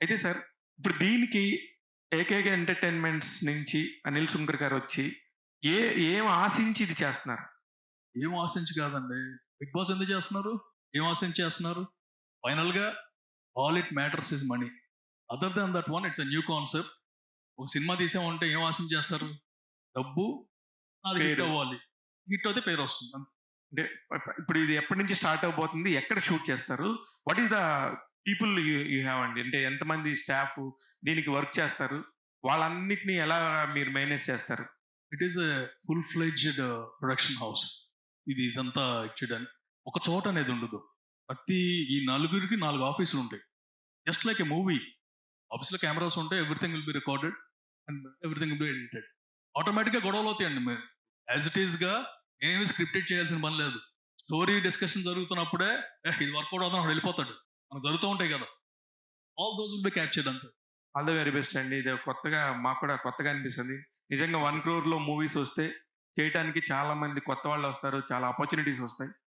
అయితే సార్ ఇప్పుడు దీనికి ఏకేక ఎంటర్టైన్మెంట్స్ నుంచి అనిల్ సుంకర్ గారు వచ్చి ఏ ఏం ఆశించి ఇది చేస్తున్నారు? ఏం ఆశించి కాదండి. బిగ్ బాస్ ఎందుకు చేస్తున్నారు? ఏం ఆశించి చేస్తున్నారు? ఫైనల్గా all it matters is money. Other than that one it's a new concept. ఒక సినిమా తీసామంటే ఏం ఆశించి చేస్తారు? డబ్బు అది హిట్. అవ్వాలి. హిట్ అయితే పేరు వస్తుంది. అంటే ఇప్పుడు ఇది ఎప్పటి నుంచి స్టార్ట్ అవబోతుంది ఎక్కడ షూట్ చేస్తారు? What is the people you you have అండి. అంటే ఎంతమంది స్టాఫ్ దీనికి వర్క్ చేస్తారు? వాళ్ళన్నిటిని ఎలా మీరు మేనేజ్ చేస్తారు? It is full fledged production house ఇది ఇదంతా ఇచ్చడానికి ఒక చోట అనేది ఉండదు. ప్రతి ఈ నలుగురికి నాలుగు ఆఫీసులు ఉంటాయి. జస్ట్ లైక్ ఎ మూవీ ఆఫీస్లో కెమెరాస్ ఉంటాయి everything will be recorded and everything will be edited ఆటోమేటిక్గా గొడవలు అవుతాయండి మీరు యాజ్ ఇట్ ఈస్గా ఏమి స్క్రిప్టెడ్ చేయాల్సిన పని లేదు. స్టోరీ డిస్కషన్ జరుగుతున్నప్పుడే ఇది వర్కౌట్ అవుతాం అక్కడ వెళ్ళిపోతాడు. మనకు జరుగుతూ ఉంటాయి కదా. All those will be captured అంతే. ఆల్ ద వెరీ బెస్ట్ అండి. ఇది కొత్తగా మాకు కూడా కొత్తగా అనిపిస్తుంది. నిజంగా వన్ క్రోర్లో మూవీస్ వస్తే చేయడానికి చాలా మంది కొత్త వాళ్ళు వస్తారు. చాలా ఆపర్చునిటీస్ వస్తాయి.